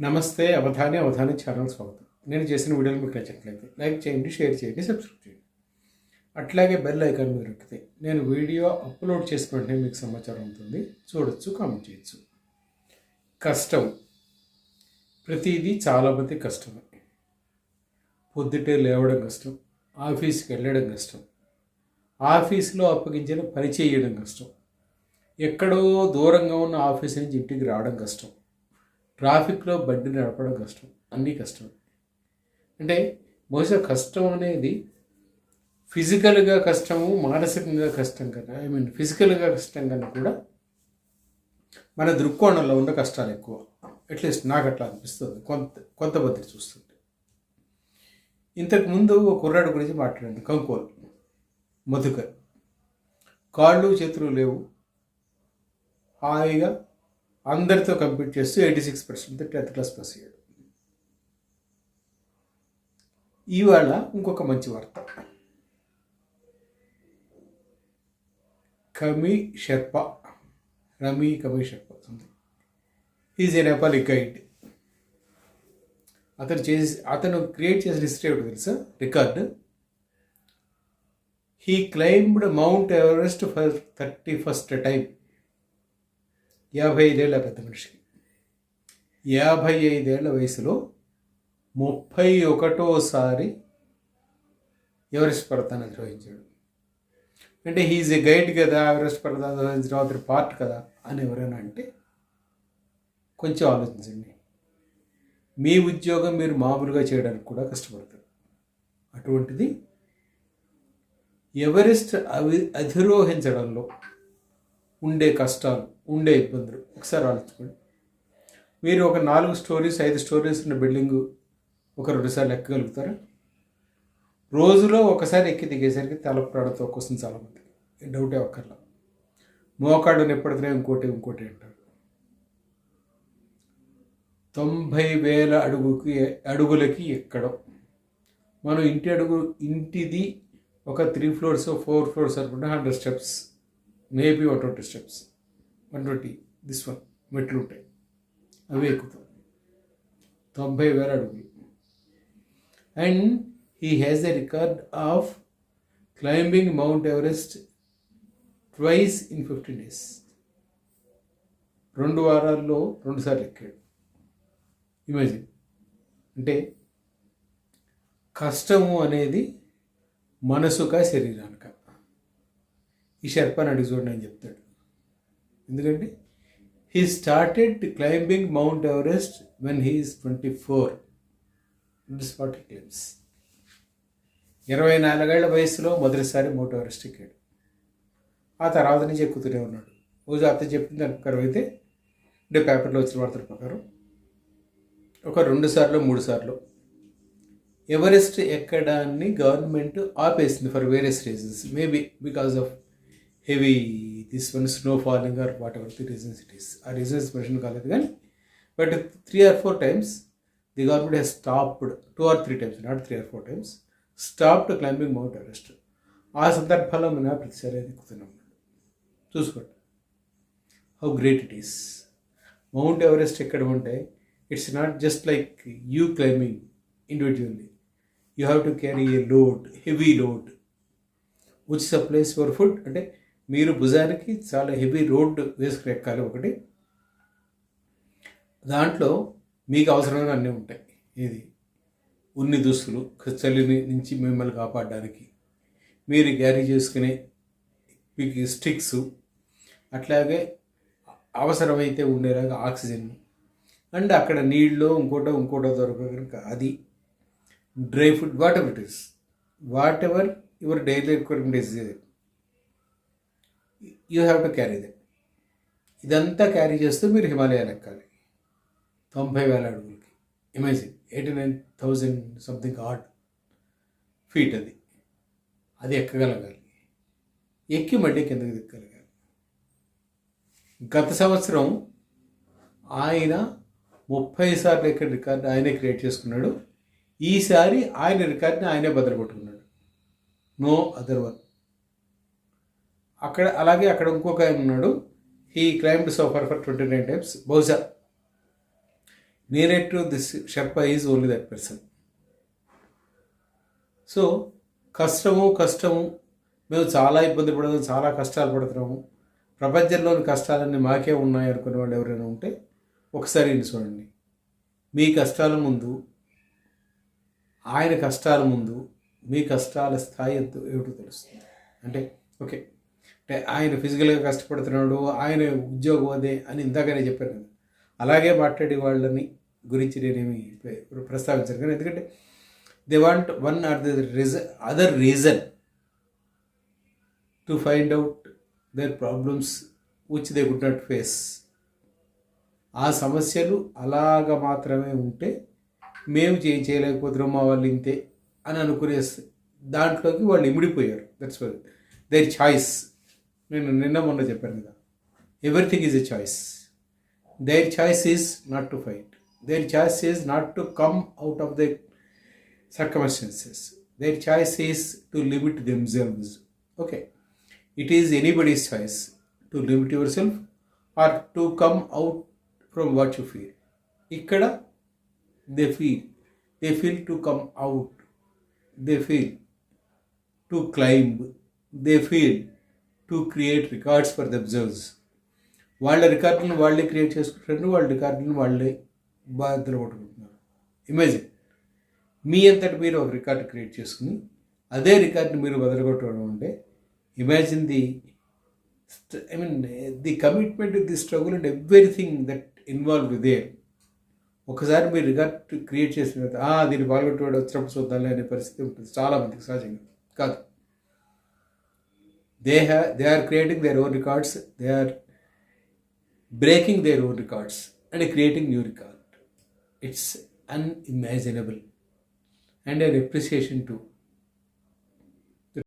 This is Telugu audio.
నమస్తే అవధాని అవధాని ఛానల్ స్వాగతం. నేను చేసిన వీడియోలు మీకు నచ్చట్లయితే లైక్ చేయండి షేర్ చేయండి సబ్స్క్రైబ్ చేయండి. అట్లాగే బెల్ ఐకాన్ మీద నొక్కితే నేను వీడియో అప్లోడ్ చేసిన వెంటనే మీకు సమాచారం ఉంటుంది. చూడొచ్చు కామెంట్ చేయొచ్చు. కష్టం. ప్రతిదీ చాలామంది కష్టమే. పొద్దుటే లేవడం కష్టం ఆఫీస్కి వెళ్ళడం కష్టం ఆఫీస్లో అప్పగించిన పని చేయడం కష్టం ఎక్కడో దూరంగా ఉన్న ఆఫీస్ నుంచి ఇంటికి రావడం కష్టం. ట్రాఫిక్లో బండి నడపడం కష్టం అన్నీ కష్టం. అంటే బహుశా కష్టం అనేది ఫిజికల్గా కష్టము మానసికంగా కష్టం కన్నా ఐ మీన్ ఫిజికల్గా కష్టం కన్నా కూడా మన దృక్కోణంలో ఉన్న కష్టాలు ఎక్కువ. అట్లీస్ట్ నాకు అట్లా అనిపిస్తుంది. కొంత కొంతమంది చూస్తుంటే. ఇంతకుముందు ఒక కుర్రాడు గురించి మాట్లాడాను. కంకోల్ మధుకర్. కాళ్ళు చేతులు లేవు. హాయిగా అందరితో కంపీట్ చేస్తూ eighty six percent tenth class pass అయ్యాడు. ఇవాళ ఇంకొక మంచి వార్త. Kami Sherpa Rami Kami Sherpa is a Nepali guide అతను చేసి అతను క్రియేట్ చేసిన హిస్టరీ ఒకటి తెలుసా? Record he climbed Mount Everest for thirty first time యాభై ఐదేళ్ళ పెద్ద మనిషికి. యాభై ఐదేళ్ళ వయసులో ముప్పై ఒకటోసారి ఎవరెస్ట్ పడతాను నిర్వహించాడు అంటే హీఈ్ ఏ గైడ్ కదా ఎవరెస్ట్ పడతాను నిర్వహించడం అతని పార్ట్ కదా అని ఎవరైనా అంటే కొంచెం ఆలోచించండి. మీ ఉద్యోగం మీరు మామూలుగా చేయడానికి కూడా కష్టపడతారు. అటువంటిది ఎవరెస్ట్ అవి అధిరోహించడంలో ఉండే కష్టాలు ఉండే ఇబ్బందులు. ఒకసారి ఆలోచించుకోండి. మీరు ఒక నాలుగు స్టోరీస్ ఐదు స్టోరీస్ ఉన్న బిల్డింగ్ ఒక రెండుసార్లు ఎక్కగలుగుతారా? రోజులో ఒకసారి ఎక్కి దిగేసరికి తలప్రాడతో కోసం చాలామంది. డౌటే ఒక్కర్లా మోకాడు నొప్పడితే ఇంకోటి ఇంకోటి అంటారు. తొంభై వేల అడుగుకి అడుగులకి ఎక్కడం. మనం ఇంటి అడుగు ఇంటిది ఒక త్రీ ఫ్లోర్స్ ఫోర్ ఫ్లోర్స్ అనుకుంటే hundred steps maybe one twenty steps. One twenty this one మెట్లు ఉంటాయి. అవి ఎక్కుతాం తొంభై వేల అడుగులు. And he has a record of climbing Mount Everest twice in fifteen days. రెండు వారాల్లో రెండుసార్లు ఎక్కాడు. ఇమాజిన్. అంటే కష్టము అనేది మనసుక శరీరానిక. ఈ షర్పాని అడిగి చూడండి అని చెప్తాడు. ఎందుకంటే he started climbing Mount Everest when he is twenty four this what he climbs ఇరవై నాలుగేళ్ళ వయసులో మొదటిసారి మౌంట్ ఎవరెస్ట్ ఎక్కాడు. ఆ తర్వాత నుంచి ఎక్కుతూనే ఉన్నాడు. రోజు అతను చెప్పిన దాని ప్రకారం అయితే అంటే పేపర్లో వచ్చిన వార్తల ప్రకారం ఒక రెండు సార్లు మూడు సార్లు ఎవరెస్ట్ ఎక్కడాన్ని గవర్నమెంట్ ఆపేసింది for various reasons maybe because of heavy this one snow falling or whatever the reasons it is ఆ రీజన్స్ మెన్షన్ కాలేదు కానీ but three or four times the government has stopped two or three times not three or four times stopped climbing Mount Everest ఆ సందర్భంలో మన ప్రతిసారి ఎక్కుతున్నాం చూసుకోండి. How great it is Mount Everest ఎక్కడ ఉంటే it's not just like you climbing individually you have to carry a load heavy load which supplies for food అంటే మీరు భుజానికి చాలా హెవీ రోడ్ వేసుకుని ఎక్కాలి ఒకటి. దాంట్లో మీకు అవసరమైన అన్నీ ఉంటాయి. ఇది ఉన్ని దుస్తులు చలిని నుంచి మిమ్మల్ని కాపాడడానికి. మీరు క్యారీ చేసుకునే మీకు స్టిక్స్ అట్లాగే అవసరమైతే ఉండేలాగా ఆక్సిజన్. అండ్ అక్కడ నీళ్ళు ఇంకోటో ఇంకోటో దొరక అది. Dry food whatever it is. Whatever your daily requirement is you have to carry that ఇదంతా క్యారీ చేస్తూ మీరు హిమాలయాలు ఎక్కాలి. తొంభై వేల అడుగులకి. Imagine eighty nine thousand something odd feet అది. అది ఎక్కగలగాలి. ఎక్కి మళ్ళీ కిందకి దిక్కగలగాలి గత సంవత్సరం ఆయన ముప్పై సార్లు ఎక్కడ రికార్డు ఆయనే క్రియేట్ చేసుకున్నాడు. ఈసారి ఆయన రికార్డ్ని ఆయనే భద్రపట్టుకున్నాడు. No other one. అక్కడ అలాగే అక్కడ ఇంకొక ఆయన ఉన్నాడు. He climbed so far for twenty nine times బహుశా narrate to this Sherpa is only that person so కష్టము కష్టము. మేము చాలా ఇబ్బంది పడుతున్నాం చాలా కష్టాలు పడుతున్నాము. ప్రపంచంలోని కష్టాలన్నీ మాకే ఉన్నాయి అనుకునే వాళ్ళు ఎవరైనా ఉంటే ఒకసారి చూడండి. మీ కష్టాల ముందు ఆయన కష్టాల ముందు మీ కష్టాల స్థాయి ఎంతో ఏమిటో తెలుస్తుంది. అంటే ఓకే. ఆయన ఫిజికల్గా కష్టపడుతున్నాడు ఆయన ఉద్యోగం అదే అని ఇందాకనే చెప్పాను కదా. అలాగే మాట్లాడే వాళ్ళని గురించి నేనేమి ప్రస్తావించాను కానీ ఎందుకంటే they want one or the reason other reason to find out their problems which they could not face ఆ సమస్యలు అలాగ మాత్రమే ఉంటే మేము చేయి చేయలేకపోతున్నాం మా వాళ్ళు ఇంతే అని అనుకునే దాంట్లోకి వాళ్ళు ఇమిడిపోయారు. దట్స్ దేర్ ఛాయిస్ నేను నిన్న మొన్న చెప్పాను కదా everything is a choice their choice is not to fight their choice is not to come out of the circumstances their choice is to limit themselves okay it is anybody's choice to limit yourself or to come out from what you feel ఇక్కడ they feel they feel to come out they feel to climb they feel to create records for themselves వాళ్ళ రికార్డులను వాళ్ళే క్రియేట్ చేసుకుంటారు వాళ్ళ రికార్డులను వాళ్ళే బాధ్యతలు పట్టుకుంటున్నారు. ఇమేజిన్ మీ అంతటి మీరు ఒక రికార్డు క్రియేట్ చేసుకుని అదే రికార్డుని మీరు వదలగొట్టడం అంటే imagine the I mean the commitment the struggle and everything that involve there ఒకసారి మీరు రికార్డ్ క్రియేట్ చేసిన తర్వాత దీన్ని పాల్గొట్టుకోవడం వచ్చినప్పుడు చూద్దాంలే అనే పరిస్థితి ఉంటుంది. చాలా మందికి సహజంగా కాదు. they have they are creating their own records. They are breaking their own records and creating new record. It's unimaginable and an appreciation too.